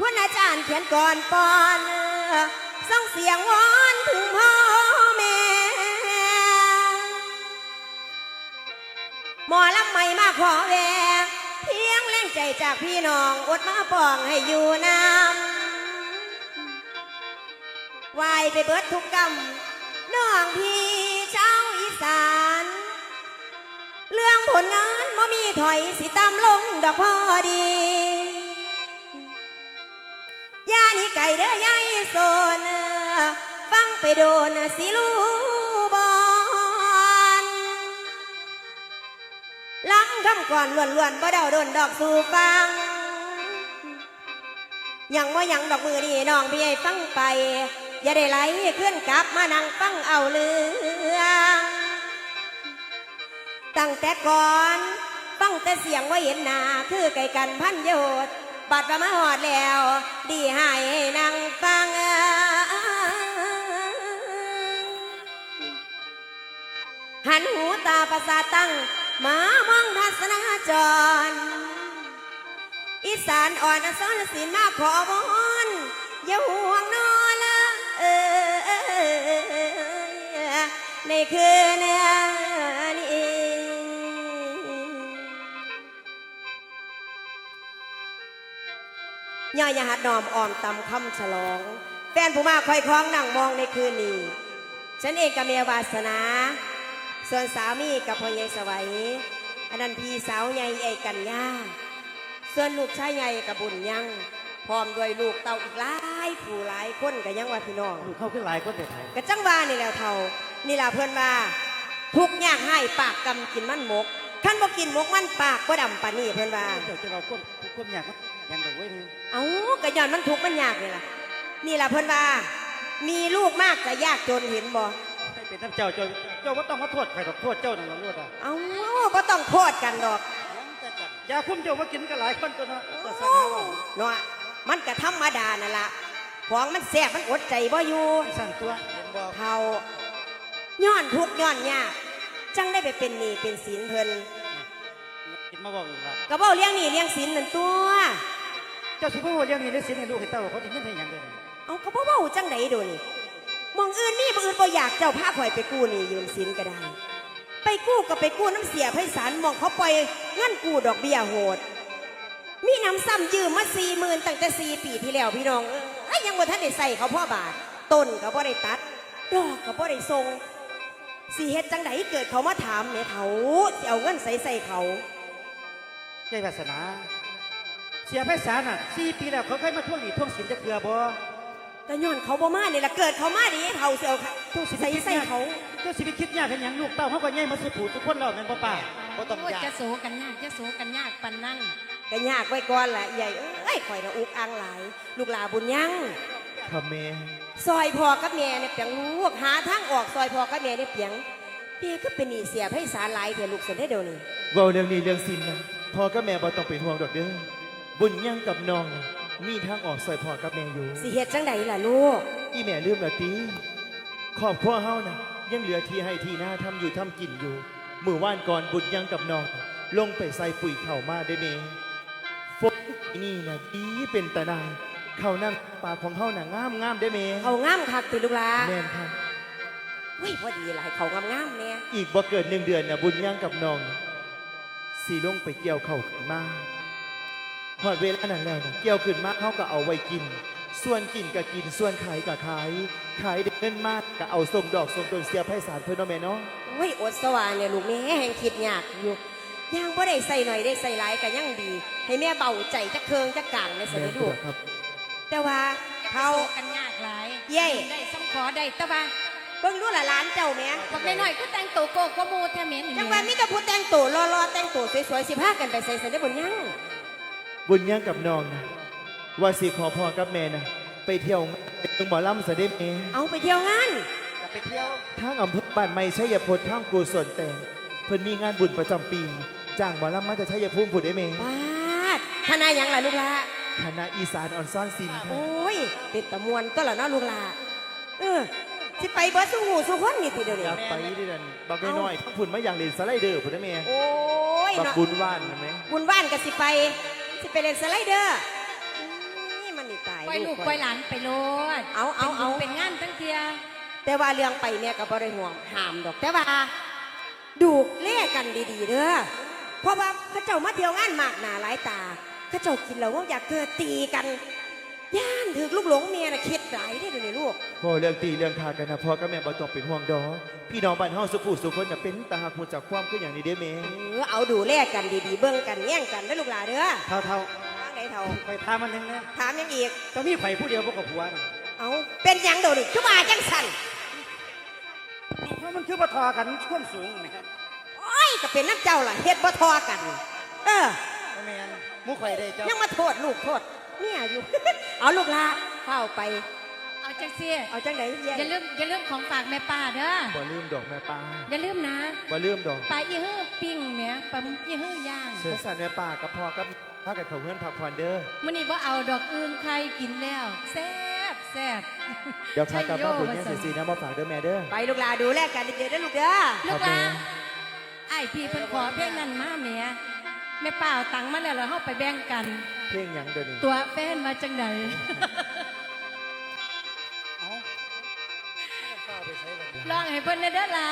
คุณอาจารย์เขียนก่อนปอนเออส่งเสียงวอนถึงพ่อแม่หมอลำใหม่มาขอแวกเพียงแรงใจจากพี่น้องอดมาปองให้อยู่น้ำวายไปเบิดทุกกรรมน้องพี่ชาวอีสาน เรื่องผลงานม่มีถอยสิตามลงดอกพอดี นี่ไก่เด้อยายโซนฟังไปโดนสิลูบอลล้ำคำก่อนล้วนล้วนๆบ่เดาโดนดอกสู่ฟังยังว่ายังดอกมือนี่น้องพี่ให้ฟังไป อย่าได้ไหลขึ้นกลับมานั่งฟังเอาเรื่องตั้งแต่ก่อนฟังแต่เสียงว่าเห็นหน้าคือไก่กันพันโยชน์ บัดว่ามาหอดแล้ว ดีให้นั่งฟังหันหูตาประสาตั้งมามองทัศนาจร อีสานอ่อนอสรศิลมาขอวอนอย่าห่วงนอนละเออในคืนนี้ย่ อยยาหัดนอมออมตำคำฉลอง แฟนผู้มาคอยคล้องนั่งมองในคืนนี้ฉันเองกับเมียวาสนา ส่วนสามีกับพ่อใหญ่สวัยอันนั้นพี่สาวใหญ่ไอ้กันย่าส่วนลูกชายใหญ่กับบุญยังพร้อมด้วยลูกเต่าอีกหลายผู้หลายคนกับยังว่าพี่น้องเข้าขึ้นหลายคนเด็ดไทยกะจังว่านี่แหล้วเท่านี่ล่ะเพื่อนว่าทุกอย่างให้ปากกำกินมันหมกขันบ่กินหมกมันปากก็ดำปานนี่เพื่อนว่าเดี๋ยวจะเราควบควบอยาก มันยังดอกเว้ยเอากะย้อนมันทุกข์มันยากนี่ล่ะนี่ล่ะเพื่อนว่า มีลูกมากก็ยากจนเห็นบ่ให้เป็นน้ำเจ้าเจ้าเจ้าว่าต้องมาโทษใครดอกโทษเจ้านั่นละรวดอะเอาก็ต้องโทษกันดอกยาคุ้มเจ้าว่ากินกันหลายคนตัวเนาะแต่สัโอ้นว่าเนาะมันก็ธรรมดานั่นล่ะของมันแสบมันอดใจบ่อยู่สั่นตัวเห็นบอกเท่าย้อนทุกข์ย้อนยากจังได้ไปเป็นหนี้เป็นสินเพิ่นกินมาบอกอีกละก็บ่เลี้ยงหนี้เลี้ยงสินนั่นตัว เจ้าสิพูดเรื่องนี้ได้สิให้ลูกให้เต้าเขาจะยินให้ยังไงเอาก็บ่เว้าจังได๋ดูนี่หมองอื่นนี่บ่อื่นบ่อยากเจ้าพาข่อยไปกู้หนี้ยืมสินก็ได้ ไปกู้ก็ไปกู้น้ำเสียไพศาลหมองเขาปล่อยเงินกู้ดอกเบี้ยโหด มีน้ำซ้ำยืมมา40,000ตั้งแต่4ปีที่แล้วพี่น้องเอ้ยยังบ่ทันได้ใส่เขาพ่อบาทต้นก็บ่ได้ตัด ดอกก็บ่ได้ส่งสิเฮ็ดจังไดเกิดเขามาถามแม่เฒ่าสิเอาเงินใส่ใส่เขา ใจวาสนา เสียไพศาลน่ะสี่ปีแล้วเขาเคยมาท่วงหนี้ท่วงสินจะเกลือบ่ก็ย้อนเขาบ่มานี่ล่ะเกิดเขามาดิเฒ่าสิเอาค่ะเจ้าสิใส่ใส่เขาเจ้าสิไปคิดยากเป็นหยังลูกเต้าเขาก็แย่มาสืบผูทุกคนแล้วแม่นบ่ป้าบ่ต้องโอ้ยยากจะโสกันยากจะโสกันยากปันนั่นก็ยากไว้ก่อนล่ะใหญ่เอ้ยข่อยน่ะอุกอังหลาย ลูกหลาบุญยังครับแม่ซอยพ่อกับแม่เนี่ยเปียงลูกหาทางออกซอยพ่อกับแม่เนี่ยเปียงเปียก็เป็นหนี้เสียให้สารหลายเถอะลูกเสยได้เดี๋ยวนี้ เว้าเรื่องนี้เรื่องสินนะพ่อกับแม่บ่ต้องเป็นห่วงดอกเด้อ บุญยังกับน้องน่ะมีทางออกซอยพ่อกับแม่อยู่ สิเฮ็ดจังใดล่ะลูก อีแม่ลืมละตีครอบครัวเฮานะยังเหลือที่ให้ที่หน้าทำอยู่ทำกินอยู่มือว่านก่อนบุญยังกับน้อง ลงไปใส่ปุ๋ยเข่าวมาได้เมฝนนี่นะดีเป็นตาหนายข้าวน้ำปลาของเฮาน่ะงามงามได้เมเขางามคักติลูกหลาแม่นครับเฮ้ยพอดีหลายเขางามๆเนี่ยอีกบ่เกิดหนึ่งเดือนนะบุญยังกับน้องสีลงไปเกี่ยวเข่าวขึ้นมา พอดเวลานั้นแล้วนะเกี่ยวขึ้นมาเขาก็เอาไว้กิน ส่วนกินก็กิน ส่วนขายก็ขาย ขายได้เงินมากก็เอาส่งดอกส่งต้นเสียไพศาลเพื่อนเนาะแม่เนาะเฮ้ยอดสว่างเนี่ยลูกแม่แห่งคิดยากอยู่ย่างบ่ได้ใส่หน่อยได้ใส่หลายก็ยังดี ให้แม่เบาใจจักเคืองจักกลางในสมัยลูกครับ แต่ว่าจะเขาโสกันยากหลายเย้ ได้สำขอได้แต่ว่าบ่บิ่งดูละร้านเจ้าแหม่บักน้อยๆก็แต่งตัวโกกว่าหมูแท้เหม็นจังหวะมีแต่ผู้แต่งตัวรอๆแต่งตัวสวยๆสิพากันไปใส่ใส่ได้บนยัง บุญยังกับน้องนะว่าสิขอพ่อกับแม่นะไปเที่ยวตึงหมอลำเสด็จเองเอาไปเที่ยวงานอยากไปเที่ยวทางอำเภอบ้านไม่ชัยพลทางกุศลแต่งเพิ่นมีงานบุญประจำปีจ้างหมอลำมาจะชัยภูมิผุดได้เมปาดคณะหยังล่ะลูกหลาคณะอีสานออนซ่อนซินค่ะโอ้ยติดตะมวนก็ละเนาะลูกหลาเออสิไปเบิร์สู่หูสู่คนนี่ติเดี๋ยวอนี้ยากไปดิดันบักน้อยๆทั้งผุนมาอย่างเล่นสไลเดอร์ผุดได้เมโอ้ยบักเนาะบุญว่านนะแม่บุญบ้านก็สิไป สิไปเล่นสไลเดอร์นี่มันนี่ตายปล่อยลูกข่ปล่อยหลานไปโลดเอาเอาเอาเป็นงานตั้งเทียแต่ว่าเรื่องไปเนี่ยก็บ่ได้ห่วงห้ามดอก แต่ว่าดูแลกันดีๆเด้อเพราะว่าเข้าเจ้ามาเที่ยวงานมากหนาหลายตาเข้าเจ้ากินแล้วว่าอยากเกิดตีกันย่านถึกลูกหลงเมียน่ะคิ ดหลายได้อเดี๋ยวนี้ลูกพอเรื่องตีเรื่องทากันนะพ่อกับแม่บ่ต้องเป็นห่วงดอกพี่น้องบ้านเฮาสุขุสุคนน่ะเป็นตาหักหูจากความคืออย่างนี้เด้เมเออเอาดูแลกันดีๆ เบิ่งกันแย่งกันได้อลูกหลานเด้อเท่าเท่าทางไหนเท่าไปทามมันหนึงนะถามยังอีกจะมีไข่ผู้เดียวพวกกับผัวน่ะเอาเป็นหยังโดนี่ชุบาจังสันเพราะมันคือปะทอกันช่วงสูงนะครับโอ้ยก็เป็นน้ำเจ้าล่ะเฮ็ดบ่ทอกัน เออ แมนหมุข่อยได้เจ้ายังมาโทษลูกโทษเนี่ยอยู่ เอาลูกหลาเข้าไป เอาจังซี่เอาจังไหนเฮียอย่าลืมอย่าลืมของฝากแม่ป้าเด้อบ่ลืมดอกแม่ป้าอย่าลืมนะบ่ลืมดอกปลาอีฮื้อปิ้งแหม่ปลาอีฮื้อย่างเชิญสันแม่ป้ากับพ่อกับพากันเขาเพื่อนพักผ่อนเด้อมื้อนี้บ่เอาดอกอื่นใครกินแล้วแซ่บแซ่บเดี๋ยวพากลับมาบุญชัเนี่ยโยเสียสีน้ำมาฝากเด้อแม่เด้อไปลูกหลาดูแลกันดีๆเด้อลูกเด้อลูกครัว่าบแม่ไอ้พี่เพิ่นขอเพลงนั้นมาแหม่แม่ป้าเอาตังค์มาแล้วเราเฮาไปแบ่งกัน เพลงหยังเดี๋ยวนี้ตัวแฟนมาจังไดเลองให้เพิ่นเด้อล่ะ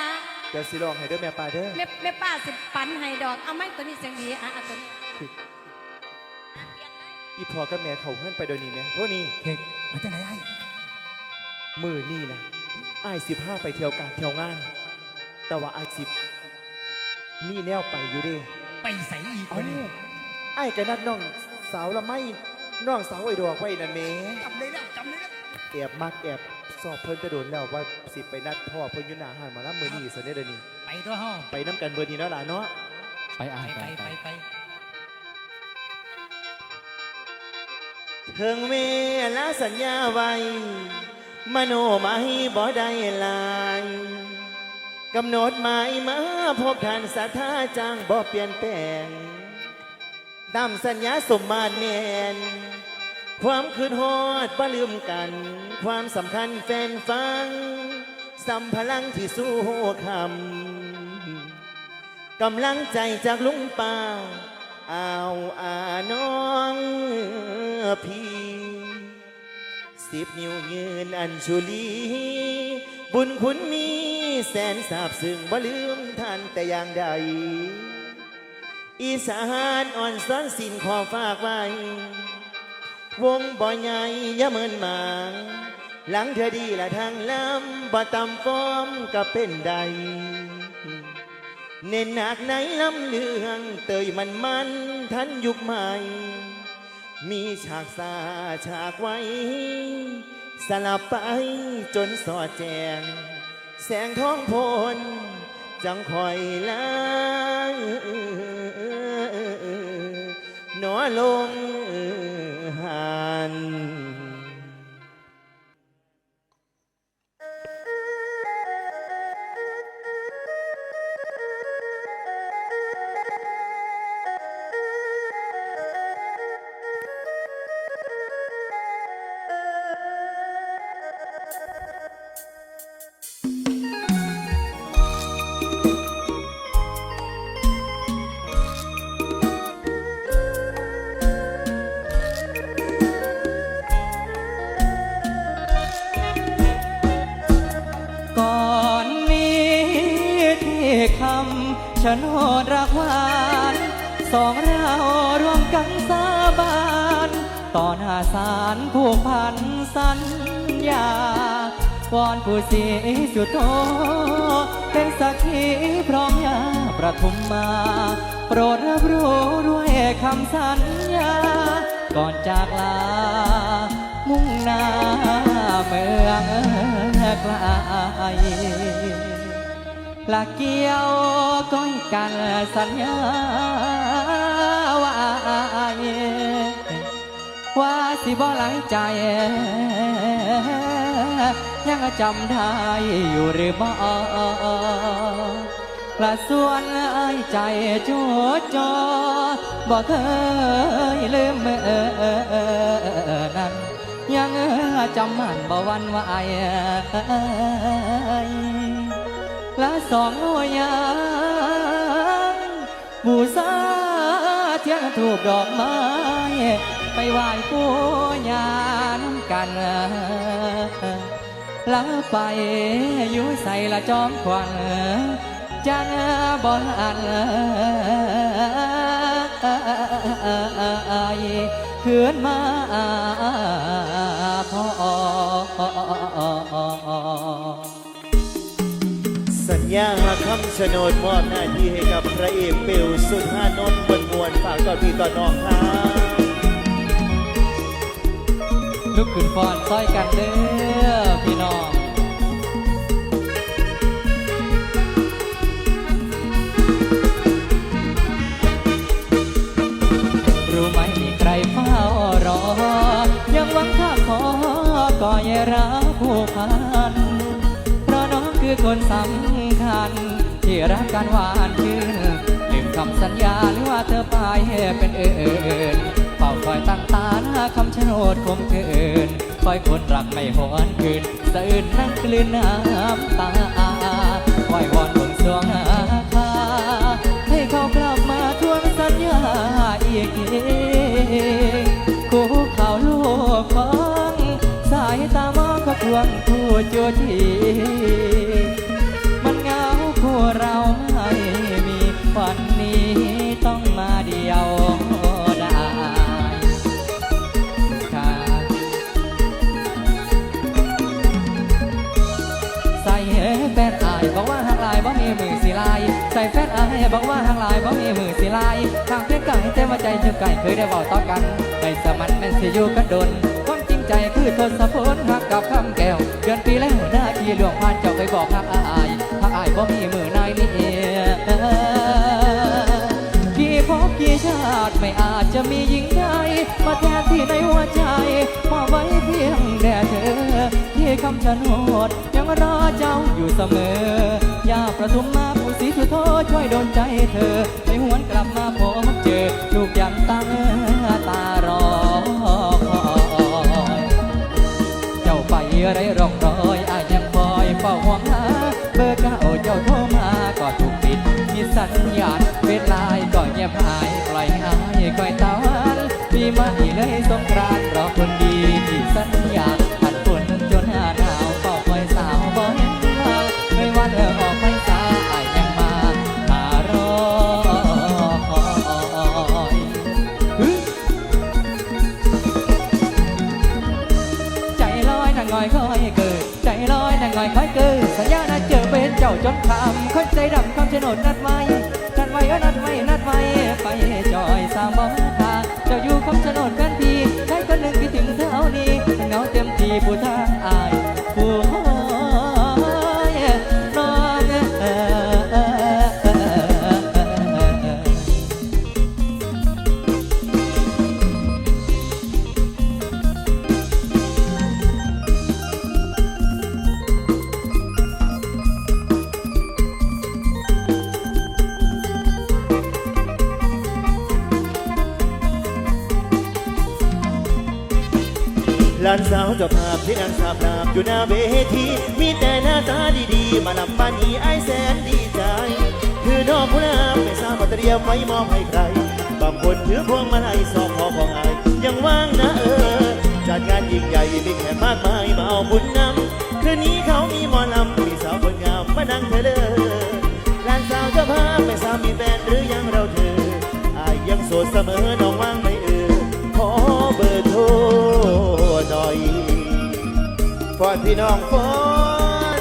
เดี๋ยวสิลองให้เด้อแม่ป้าเด้อแม่แม่ป้าสิปันให้ดอก เอาไม้ตัวนี้เสียงดีอะเอาตัวนี้อีพ่อกับแม่เขาเพื่อนไปเดี๋ยวนี้แม่พวกนี้เฮ้ยมาจากไหนไอ้มือนี่นะไอ้ายสิบห้าไปเที่ยวการเที่ยวงาน แต่ว่าไอ้ายสิบมีแนวไปอยู่เด้ไปใส่อีกเอ้าไอ้ายกับนัดน้องสาวละไม่น้องสาวไอ้ดอกไว้นั่นแหม่จำได้แล้วจำได้แล้วแอบมักแอบ สอบเพิ่นจะโดนแล้วว่าสิไปนัดพ่อเพิ่นอยู่หน้าห้านหมาละมือนี่เสนเดี๋ยวนี้ไปตัวห้องไปน้ำกันเบอร์นี้แล้วล่ะเนาะไปอ่าไปนไปไปไปถึงเวลาสัญญาไว้มโนไม่บ่ได้หลายกำหนดหมายมาพบท่านสัทธาจ้างบ่เปลี่ยนแปลงตามสัญญาสมมาตรแมน ความคืนฮอดบ่ลืมกัน ความสำคัญแฟนฟังสัมพลังที่สู้คำกำลังใจจากลุงป้าเอาอาน้องพี่สิบนิ้วยืนอัญชุลี บุญคุณมีแสนสาบซึ้งบ่ลืมท่านแต่อย่างใด อีสานอ่อนซ้อนสินขอฝากไว้ วงบ่อใหญ่ยะเมินหมางหลังเธอดีละทางลำบ่ตำฟ้อมก็เป็นใด เน้นหนักในลำเลืองเตยมันมันทันยุคใหม่ มีฉากซาฉากไว้ สลับไปจนสอดแจง แสงท้องพลจังคอยล้างหนอลง ชะโนดรักหวานสองเรารวมกันสาบานต่อหน้าศาลผูกพันสัญญาวอนผู้เสียสุดโตเป็นสักขีพร้อมยาประทุมมา โปรดรับรู้ด้วยคำสัญญา ก่อนจากลา มุ่งหน้าเมืองไกลละเกี่ยวก้อย กันสัญญาว่าว่าสิบ่หลังใจ ยังจำได้อยู่หรือบ่ละส่วนไอ้ใจโจดจอบ่เคยลืมเมื่อนั้นยังจำมันบ่วันไหวและสองโอยยัง บูชาเทียนถูกดอกไม้ ไปไหว้ปู่ย่าน้ำกันแล้วไปอยู่ใส่ละจอมควันจังบ่อันคืนมาพอ สัญญาหาคำชะโนดมอบหน้าที่ให้กับพระเอกเปลวสุดห้านนท์บนมวลฝากต่อพี่ต่อน้องครับลุกขึ้นฟอนซอยกันเด้อพี่น้องรู้ไหมมีใครเฝ้ารอ ยังหวังข้าขอก็อย่ารัก คือคนสำคัญ ที่รักกันหวานชื่นลืมคำสัญญาหรือว่าเธอไปเป็นเอื่นเฝ้าคอยตั้งตาหน้าคำชะโนดคมเกินคอยคนรักไม่หวนคืนสะอื่นนั่งกลืนน้ำตาคอยวอนบนสวงอาคาให้เขากลับมาทวงสัญญาอีกทีกูข่าลูกฟังสายตามองก็ทวงทูจัว บอกว่าหางลายบ่มีมือสิลาย ทางเพื่อนไก่แต่ว่าใจเธอไก่เคยได้บอกต่อกันไปสมันแม่นสิอยู่กันดนความจริงใจคือทศพลหักกับคำแก้ว เดือนปีแล้วหน้าที่หลวงพันเจ้าเคยบอกหักอายหักอายบ่มีมือนายนี่กี่พบกี่ชาติไม่อาจจะมีหญิงใดมาแทนที่ในหัวใจมอบไว้เพียงแด่เธอที่คำชะโนดยังรอเจ้าอยู่เสมอ อย่าประทุม สีสุโธช่วยโดนใจเธอให้หวนกลับมาพบเจอลูกยังตั้งตารอคอยเจ้าไปไรร่องรอยอายังคอยเฝ้าห่วงหาเบอร์เก้าเจ้าโทรมาก็ถูกปิด มีสัญญาณเวลายก็เงียบหายปล่อยหายคอยตาวันปีใหม่เลยสงกราน จนเจ้าจนคำคนใจดำคำชะโนดนัดไว้นัดไว้เออนัดไว้นัดไว้ไปจอยสามบ้ทางเจ้าอยู่คำชะโนดกันพี่ใครคนหนึ่งคิดถึงเท่านี้เงาเต็มทีผู้ทา ที่นางสาบนามอยู่หน้าเวที มีแต่หน้าตาดีๆ มานำปานีไอแสนดีใจ คือน้องผู้นำไม่ทราบว่าเตรียมไว้มอบให้ใคร บางคนถือพวงมาลัยสองคอของไอยังว่างนะเออ จัดงานยิ่งใหญ่มีแขกมากมายมาเอาบุญนำคืนนี้เขามีหมอลำมีสาวคนงามมานั่งเธอเลยลานสาวเจ้าภาพไม่ทราบมีแฟนหรือยังเราเธออายยังโสดเสมอ อนพี่น้องฟอน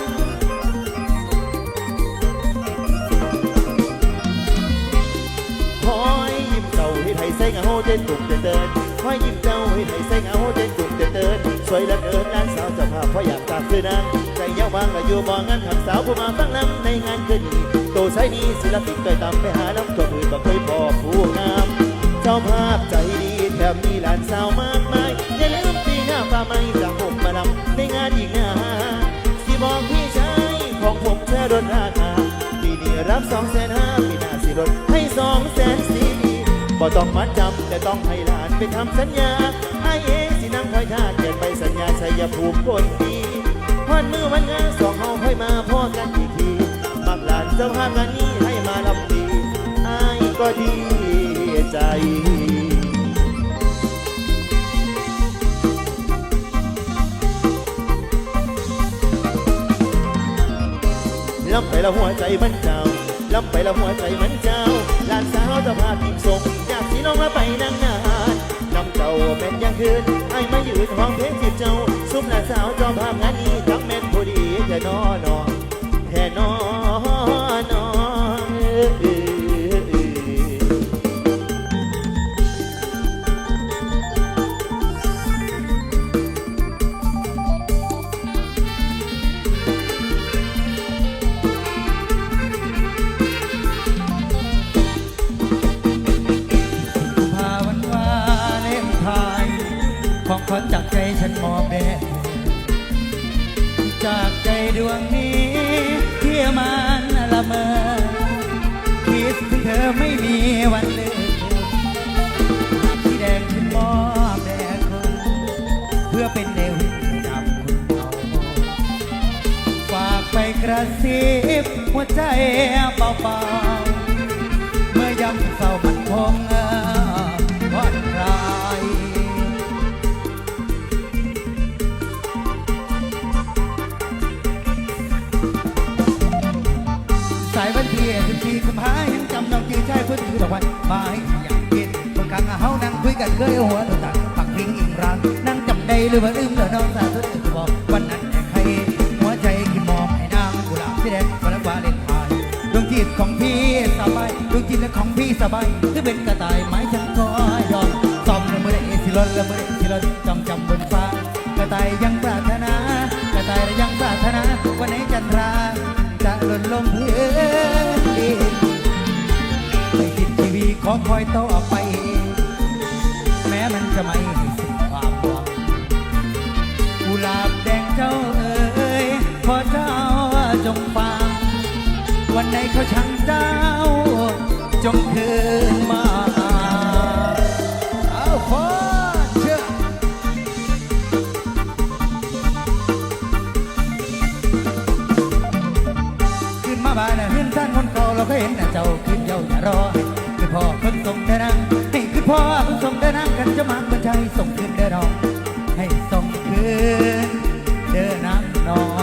คอยยิ้มเจ้าให้ไทยใส่เงาเต้นตุ่มเต้นเดินคอยยิ้มเจ้าให้ไทยใส่เงาเต้นตุ่มเต้นเดินสวยเหลือเกินล้านสาวเจะพาพเพราะอยากตามคือนางใจยยังวางก็อยู่บ่งงานขับสาวผู้มาฟังลำในงานคืนนี้โตใช้นี้ศิลปินเคยตามไปหาน้ำตัวอื่นบ่เคยพอผู้งามเจ้าภาพใจดีแถมมีหลานสาวมากมายอย่าลืมปีหน้าฟ้าไม่ ของผมแค่ลดราคาปีนี้รับสองแสนห้าปีหน้าสิรถให้สองแสนสี่บ่ต้องมัดจำแต่ต้องให้หลานไปทำสัญญาไอเองสินั่งคอยท่าเกียนใบสัญญาชัยภูมิคนดีพอดมือวันงานสองเฮาค่อยมาพ่อกันอีกทีมักหลานเจ้าภาพงานนี้ ลำไปละหัวใจมันเจ้าลำไปละหัวใจมันเจ้าหลานสาวจะพาทิมส่งอยากสีน้องมาไปนางนานนำเจ้าเป็นยังคืนไอ้มายืนห้องเพลงจีบเจ้า ซุปหลานสาวเจ้าภาพงานนี้ทำแม่นพอดีจะนอนอน ของขวัญจากใจฉันมอบแด่จากใจดวงนี้ที่มันละเมอคิดถึงเธอไม่มีวันลืมที่แดงฉันมอบแด่คนเพื่อเป็นเดวนำคุณเขาฝากไปกระซิบหัวใจเบาๆเมื่อยำเศร้ามันคง น้นคือดอกไม้มาให้อยากกินบางครั้งเฮานั่งคุยกันเคยหัวตัวต่างปักพิงอิงรังนั่งจำได้หรือว่าลืมเดี๋ยวน้องสาวตัวเอบอกวันนั้นแอบใคร หัวใจกินมองให้นางกุหลาบสีแดงวันละวาเลนไทน์ดวงจิตของพี่สบายดวงจิตของพี่สบายคือเป็นกระต่ายไม้ฉันก็ยอมซ่อมละมือได้สิลนละมือได้สิลนจำจำบนฟ้ากระต่ายยังปรารถนากระต่ายยังปรารถนาวันไหนจันทราจะหล่นลงพื้น คอยต่อไป แม้มันจะไม่สิ้นความหวังกุหลาบแดงเจ้าเอ๋ยขอเจ้าจงฟัง วันไหนเขาชังเจ้า จงคืนมาเอาฟอเชื่อขึ้นมาบ้านนะขึ้นสั้นคนเก่าเราก็เห็นนะเจ้าขึ้นเย้าอย่ารอให้ ดินนางให้คือพ่อคนส่งเดินนางกันจะมากมันใจส่งคืนเดินรอง ให้ส่งคืนเดินนางน้อง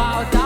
ได้